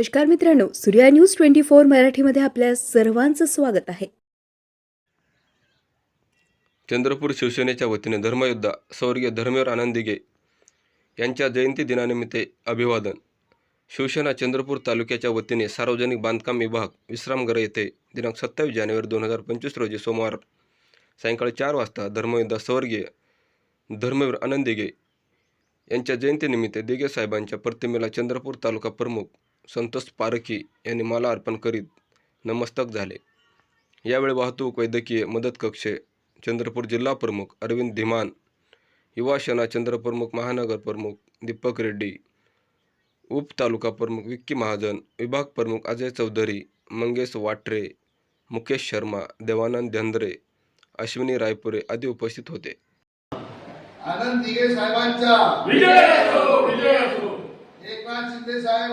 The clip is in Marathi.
नमस्कार मित्रांनो सूर्या न्यूज ट्वेंटी फोर मराठीमध्ये आपल्या सर्वांचं स्वागत आहे. चंद्रपूर शिवसेनेच्या वतीने धर्मयोद्धा स्वर्गीय धर्मवीर आनंदिगे यांच्या जयंती दिनानिमित्त अभिवादन. शिवसेना चंद्रपूर तालुक्याच्या वतीने सार्वजनिक बांधकाम विभाग विश्रामगर येथे दिनांक सत्तावीस जानेवारी दोन हजार पंचवीस रोजी सोमवार सायंकाळी चार वाजता धर्मयोद्धा स्वर्गीय धर्मवीर आनंदिगे यांच्या जयंतीनिमित्त दिगे साहेबांच्या प्रतिमेला चंद्रपूर तालुका प्रमुख संतोष पारखी यांनी माला अर्पण करीत नमस्तक झाले. यावेळी वाहतूक वैद्यकीय मदत कक्ष चंद्रपूर जिल्हा प्रमुख अरविंद धीमान युवा सेना चंद्र प्रमुख महानगर प्रमुख दीपक रेड्डी उप तालुका प्रमुख विक्की महाजन विभाग प्रमुख अजय चौधरी मंगेश वाटरे मुकेश शर्मा देवानंद धंद्रे अश्विनी रायपुरे आदी उपस्थित होते. आनंद दिघे साहेबांचा. विजय असो विजय असो. एकनाथ शिंदे साहेब